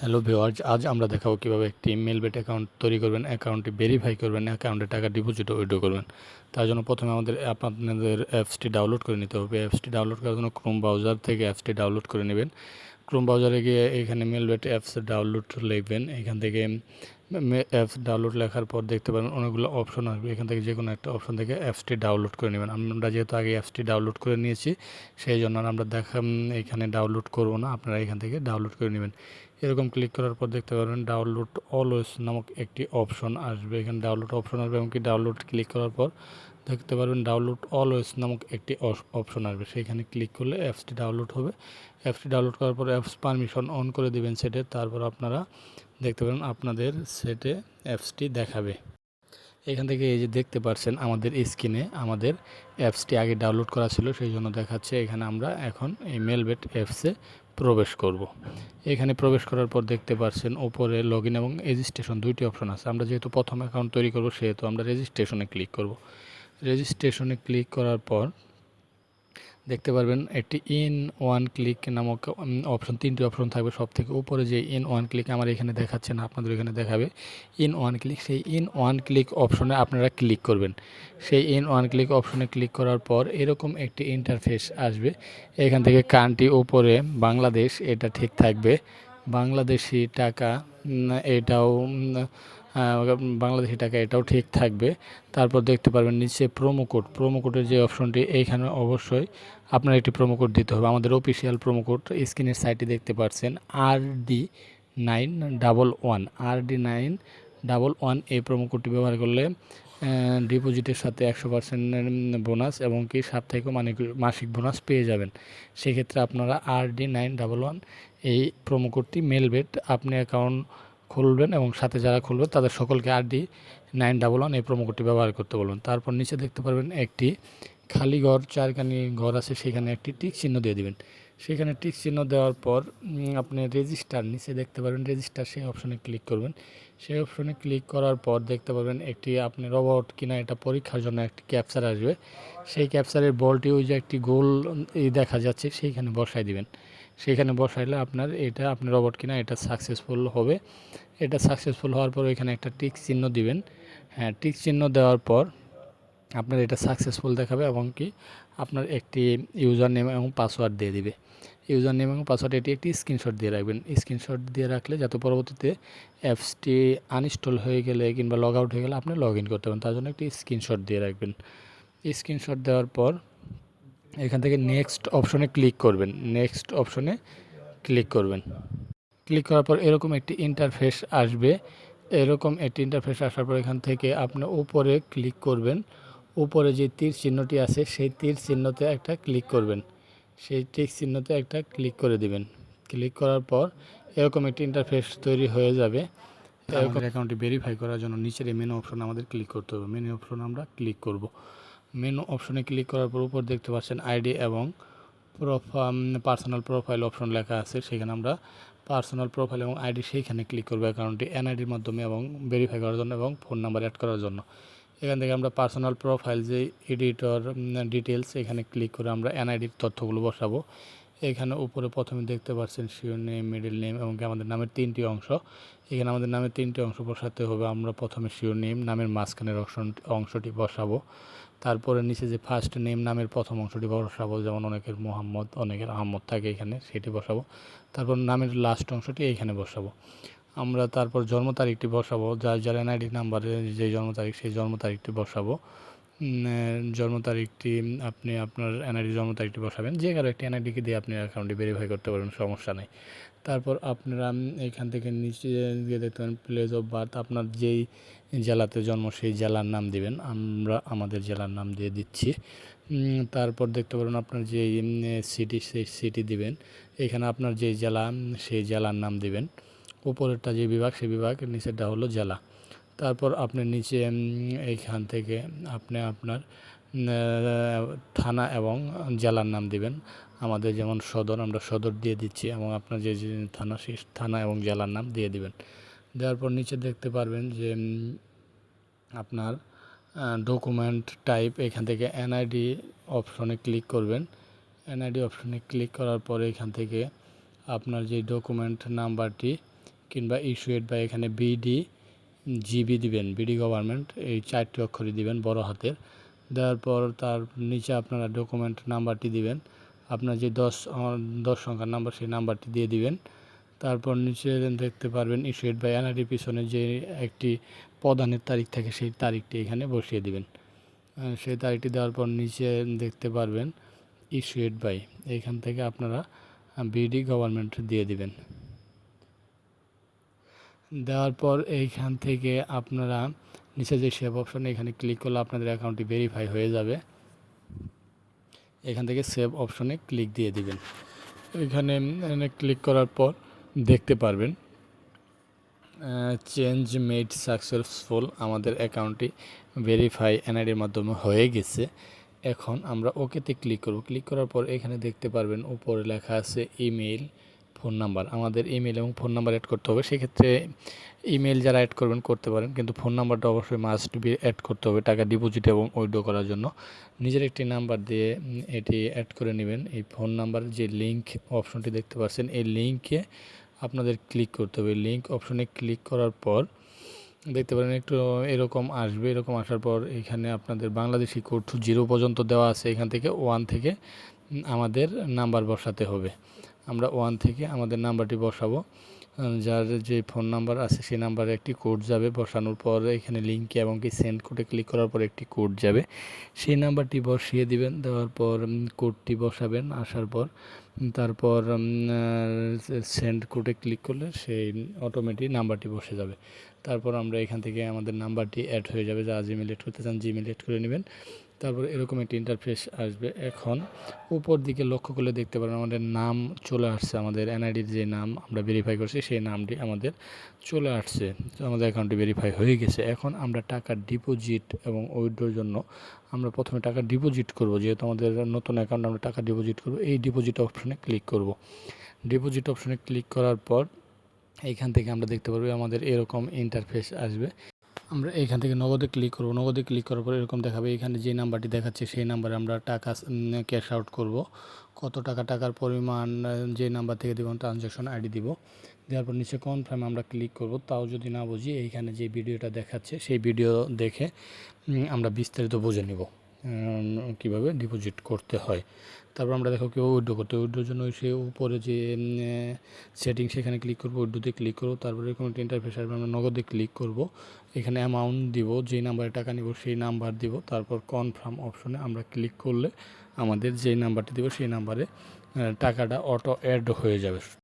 Hello viewers আজ আমরা দেখাবো কীভাবে একটি মেলবেট অ্যাকাউন্ট তৈরি করবেন অ্যাকাউন্টটি ভেরিফাই করবেন অ্যাকাউন্টে টাকা ডিপোজিট উইড্রো করবেন। তার জন্য প্রথমে আমাদের আপনাদের অ্যাপসটি ডাউনলোড করে নিতে হবে। অ্যাপসটি ডাউনলোড করার জন্য ক্রোম ব্রাউজার থেকে অ্যাপসটি ডাউনলোড করে নেবেন। ক্রোম ব্রাউজারে গিয়ে এখানে মেলবেট অ্যাপস ডাউনলোড লিখবেন। এখান থেকে অ্যাপস ডাউনলোড লেখার পর দেখতে পারেন অনেকগুলো অপশন আসবে। এখান থেকে যে কোনো একটা অপশন থেকে অ্যাপসটি ডাউনলোড করে নেবেন। আমরা যেহেতু আগে অ্যাপসটি ডাউনলোড করে নিয়েছি, সেই জন্য আমরা দেখা এখানে ডাউনলোড করব না, আপনারা এখান থেকে ডাউনলোড করে নেবেন। এরকম ক্লিক করার পর দেখতে পারবেন ডাউনলোড অলওয়েজ নামক একটি অপশন আসবে। এখানে ডাউনলোড অপশন আসবে, এমনকি ডাউনলোড ক্লিক করার পর দেখতে পারবেন ডাউনলোড অলওয়েজ নামক একটি অপশন আসবে। সেখানে ক্লিক করলে অ্যাপসটি ডাউনলোড হবে। অ্যাপসটি ডাউনলোড করার পর অ্যাপস পারমিশন অন করে দেবেন সেটে তারপর আপনারা দেখতে পারেন আপনাদের সেটে অ্যাপসটি দেখাবে। এখান থেকে এই যে দেখতে পাচ্ছেন আমাদের স্ক্রিনে আমাদের অ্যাপসটি আগে ডাউনলোড করা ছিল, সেই জন্য দেখাচ্ছে। এখানে আমরা এখন এই মেলবেট অ্যাপসে প্রবেশ করব। এখানে প্রবেশ করার পর দেখতে পাচ্ছেন ওপরে লগ এবং রেজিস্ট্রেশন দুইটি অপশন আছে। আমরা যেহেতু প্রথম অ্যাকাউন্ট তৈরি করব, সেহেতু আমরা রেজিস্ট্রেশনে ক্লিক করব। রেজিস্ট্রেশনে ক্লিক করার পর দেখতে পারবেন একটি ইন ওয়ান ক্লিক নামক অপশন তিনটি অপশন থাকবে। সব থেকে উপরে যে ইন ওয়ান ক্লিক আমার এখানে দেখাচ্ছে না, আপনাদের এখানে দেখাবে। ইন ওয়ান ক্লিক সেই ইন ওয়ান ক্লিক অপশনে আপনারা ক্লিক করবেন। সেই ইন ওয়ান ক্লিক অপশনে ক্লিক করার পর এরকম একটি ইন্টারফেস আসবে। এখান থেকে কান্ট্রি উপরে বাংলাদেশ, এটা ঠিক থাকবে। বাংলাদেশি টাকা এটাও বাংলাদেশি টাকা এটাও ঠিক থাকবে। তারপর দেখতে পারবেন নিচে প্রোমো কোড প্রোমো কোডের যে অপশনটি এইখানে অবশ্যই আপনার একটি প্রোমো কোড দিতে হবে। আমাদের অফিসিয়াল প্রোমো কোড স্ক্রিনের সাইটে দেখতে পাচ্ছেন R D nine double one R D nine double one এই প্রোমো কোডটি ব্যবহার করলে ডিপোজিটের সাথে একশো পার্সেন্টের বোনাস এবং কি সাপ্তাহিক মানে মাসিক বোনাস পেয়ে যাবেন। সেক্ষেত্রে আপনারা R D nine double one এই প্রোমো কোডটি মেলবেট আপনি অ্যাকাউন্ট খুলবেন এবং সাথে যারা খুলবে তাদের সকলকে R D nine double one এই প্রোমো কোডটি ব্যবহার করতে বলবেন। তারপর নিচে দেখতে পারবেন একটি খালি ঘর, চারখানি ঘর আছে, সেখানে একটি টিক চিহ্ন দিয়ে দিবেন। সেখানে টিক চিহ্ন দেওয়ার পর আপনি রেজিস্টার নিচে দেখতে পারবেন রেজিস্টার সেই অপশনে ক্লিক করবেন। সেই অপশনে ক্লিক করার পর দেখতে পারবেন একটি আপনি রবট কিনা এটা পরীক্ষার জন্য একটি ক্যাপচার আসবে। সেই ক্যাপচারের বলটি ওই যে একটি গোল দেখা যাচ্ছে, সেইখানে বসাই দিবেন। সেখানে বসাইলে আপনার এটা, আপনার রবট কিনা এটা সাকসেসফুল হবে। এটা সাকসেসফুল হওয়ার পর এখানে একটা টিক চিহ্ন দিবেন। হ্যাঁ টিক চিহ্ন দেওয়ার পর আপনার এটা সাকসেসফুল দেখাবে এবং কি আপনার একটি ইউজার নেম এবং পাসওয়ার্ড দিয়ে দিবে। ইউজার নেম এবং পাসওয়ার্ড এটি একটি স্ক্রিনশট দিয়ে রাখবেন। স্ক্রিনশট দিয়ে রাখলে যাতে পরবর্তীতে অ্যাপসটি আনইনস্টল হয়ে গেলে কিংবা লগ আউট হয়ে গেলে আপনি লগ ইন করতে পারেন। তার জন্য একটি স্ক্রিনশট দিয়ে রাখবেন। স্ক্রিনশট দেওয়ার পর এখান থেকে নেক্সট অপশনে ক্লিক করবেন। নেক্সট অপশনে ক্লিক করবেন। ক্লিক করার পর এরকম একটি ইন্টারফেস আসবে। এরকম একটি ইন্টারফেস আসার পর এখান থেকে আপনি উপরে ক্লিক করবেন। উপরে যে তীর চিহ্নটি আছে সেই তীর চিহ্নতে একটা ক্লিক করবেন। সেই টিক চিহ্নতে একটা ক্লিক করে দিবেন। ক্লিক করার পর এরকম একটি ইন্টারফেস তৈরি হয়ে যাবে। এরকম অ্যাকাউন্টটি ভেরিফাই করার জন্য নিচের মেনু অপশন আমাদের ক্লিক করতে হবে। মেনু অপশন আমরা ক্লিক করব। মেনু অপশনে ক্লিক করার পর উপর দেখতে পাচ্ছেন আইডি এবং পার্সোনাল প্রোফাইল অপশন লেখা আছে। সেখানে আমরা পার্সোনাল প্রোফাইল এবং আইডি সেইখানে ক্লিক করব অ্যাকাউন্টটি এনআইডির মাধ্যমে এবং ভেরিফাই করার জন্য এবং ফোন নাম্বার অ্যাড করার জন্য। এখান থেকে আমরা পার্সোনাল প্রোফাইল যে এডিটর ডিটেলস এখানে ক্লিক করে আমরা এনআইডির তথ্যগুলো বসাবো। এখানে উপরে প্রথমে দেখতে পাচ্ছেন শিওর নেম মিডিল নেম এবং আমাদের নামের তিনটি অংশ। এখানে আমাদের নামের তিনটি অংশ বসাতে হবে। আমরা প্রথমে শিওর নেম নামের মাঝখানের অংশটি বসাবো। তারপরে নিচে যে ফার্স্ট নেম নামের প্রথম অংশটি বসাবো, যেমন অনেকের মোহাম্মদ, অনেকের আহম্মদ থাকে এখানে, সেটি বসাবো। তারপর নামের লাস্ট অংশটি এইখানে বসাবো। আমরা তারপর জন্ম তারিখটি বসাবো, যার যার এনআইডি নাম্বারে যে জন্ম তারিখ, সেই জন্ম তারিখটি বসাবো। জন্ম তারিখটি আপনি আপনার এনআইডি জন্ম তারিখটি বসাবেন যে কারও একটি এনআইডিকে দিয়ে আপনি অ্যাকাউন্টটি ভেরিফাই করতে পারবেন, সমস্যা নেই। তারপর আপনারা এখান থেকে নিচে গিয়ে দেখতে পারেন প্লেস অফ বার্থ আপনার যেই জেলাতে জন্ম, সেই জেলার নাম দিবেন। আমরা আমাদের জেলার নাম দিয়ে দিচ্ছি। তারপর দেখতে পারেন, আপনার যে সিটি সেই সিটি দিবেন। এখানে আপনার যে জেলা, সেই জেলার নাম দিবেন। উপরেরটা যে বিভাগ সেই বিভাগ, নিচেরটা হলো জেলা। তারপর আপনি নিচে এইখান থেকে আপনি আপনার থানা এবং জেলার নাম দিবেন। আমাদের যেমন সদর, আমরা সদর দিয়ে দিচ্ছি এবং আপনার যে থানা সেই থানা এবং জেলার নাম দিয়ে দিবেন। দেওয়ার পর নিচে দেখতে পারবেন যে আপনার ডকুমেন্ট টাইপ এখান থেকে এনআইডি অপশনে ক্লিক করবেন। এনআইডি অপশনে ক্লিক করার পরে এখান থেকে আপনার যে ডকুমেন্ট নাম্বারটি কিংবা ইস্যুয়েড বা এখানে বিডি জিবি দিবেন, বিডি গভর্নমেন্ট, এই চারটি অক্ষরই দিবেন বড় হাতের। দেওয়ার পর তার নিচে আপনারা ডকুমেন্ট নাম্বারটি দিবেন। আপনার যে দশ দশ সংখ্যার নাম্বার সেই নাম্বারটি দিয়ে দিবেন। তারপর নিচে দেখতে পারবেন ইস্যুয়েড বাই এনআরডির পিছনে যে একটি প্রদানের তারিখ থাকে, সেই তারিখটি এখানে বসিয়ে দিবেন। সেই তারিখটি দেওয়ার পর নিচে দেখতে পারবেন ইস্যুয়েড বাই এইখান থেকে আপনারা বিডি গভর্নমেন্ট দিয়ে দিবেন। দেওয়ার পর এইখান থেকে আপনারা নিচে যে সেভ অপশন, এখানে ক্লিক করলে আপনাদের অ্যাকাউন্টটি ভেরিফাই হয়ে যাবে। এখান থেকে সেভ অপশনে ক্লিক দিয়ে দিবেন। এখানে ক্লিক করার পর দেখতে পারবেন চেঞ্জ মেড সাকসেসফুল আমাদের অ্যাকাউন্টটি ভেরিফাই এনআইডির মাধ্যমে হয়ে গেছে। এখন আমরা ওকেতে ক্লিক করব। ক্লিক করার পর এখানে দেখতে পারবেন, উপরে লেখা আছে ইমেইল ফোন নাম্বার, আমাদের ইমেল এবং ফোন নাম্বার অ্যাড করতে হবে। সেক্ষেত্রে ইমেল যারা অ্যাড করবেন, করতে পারেন। কিন্তু ফোন নাম্বারটা অবশ্যই মাস্ট বি অ্যাড করতে হবে টাকা ডিপোজিট এবং উইড্রো করার জন্য। নিজের একটি নাম্বার দিয়ে এটি অ্যাড করে নেবেন। এই ফোন নাম্বার যে লিঙ্ক অপশনটি দেখতে পাচ্ছেন, এই লিঙ্কে আপনাদের ক্লিক করতে হবে। লিঙ্ক অপশনে ক্লিক করার পর দেখতে পারেন একটু এরকম আসবে। এরকম আসার পর এখানে আপনাদের বাংলাদেশি কোড টু জিরো পর্যন্ত দেওয়া আছে। এখান থেকে ওয়ান থেকে আমাদের নাম্বার বসাতে হবে। আমরা ওয়ান থেকে আমাদের নাম্বারটি বসাবো। যার যে ফোন নাম্বার আছে, সেই নাম্বারে একটি কোড যাবে। বসানোর পর এখানে লিঙ্কে এবং কি সেন্ড কোডে ক্লিক করার পর একটি কোড যাবে। সেই নাম্বারটি বসিয়ে দিবেন। দেওয়ার পর কোডটি বসাবেন। আসার পর তারপর সেন্ড কোডে ক্লিক করলে সেই অটোমেটিক নাম্বারটি বসে যাবে। তারপর আমরা এখান থেকে আমাদের নাম্বারটি অ্যাড হয়ে যাবে। যা জিমেল অ্যাড করতে চান জিমেল অ্যাড করে নেবেন। তারপর এরকম একটি ইন্টারফেস আসবে। এখন উপর দিকে লক্ষ্য করলে দেখতে পারেন আমাদের নাম চলে আসছে, আমাদের এনআইডির যে নাম আমরা ভেরিফাই করছি সেই নামটি আমাদের চলে আসছে। আমাদের অ্যাকাউন্টটি ভেরিফাই হয়ে গেছে। এখন আমরা টাকা ডিপোজিট এবং উইথড্রোর জন্য আমরা প্রথমে টাকা ডিপোজিট করব। যেহেতু আমাদের নতুন অ্যাকাউন্ট আমরা টাকা ডিপোজিট করব, এই ডিপোজিট অপশনে ক্লিক করব। ডিপোজিট অপশনে ক্লিক করার পর এইখান থেকে আমরা দেখতে পারব আমাদের এরকম ইন্টারফেস আসবে। আমরা এইখান থেকে নগদে ক্লিক করব। নগদে ক্লিক করার পর এরকম দেখাবে, এখানে যে নাম্বারটি দেখাচ্ছে সেই নাম্বারে আমরা টাকা ক্যাশ আউট করব। কত টাকা, টাকার পরিমাণ যে নাম্বার থেকে দেবো ট্রানজ্যাকশন আইডি দিব। দেওয়ার পর নিচে কনফার্ম আমরা ক্লিক করব। তাও যদি না বুঝি, এইখানে যে ভিডিওটা দেখাচ্ছে, সেই ভিডিও দেখে আমরা বিস্তারিত বুঝে নিব। কীভাবে ডিপোজিট করতে হয়। তারপর আমরা দেখো কেউ উইড্রো করতে উইড্রোর জন্য সে উপরে যে সেটিং সেখানে ক্লিক করব উইড্রোতে ক্লিক করব। তারপরে কোনো একটা ইন্টারফেস আসবে, আমরা নগদে ক্লিক করব। এখানে অ্যামাউন্ট দিব, যেই নাম্বারে টাকা নিব, সেই নাম্বার দিব। তারপর কনফার্ম অপশনে আমরা ক্লিক করলে আমাদের যেই নাম্বারটি দিব, সেই নাম্বারে টাকাটা অটো অ্যাড হয়ে যাবে।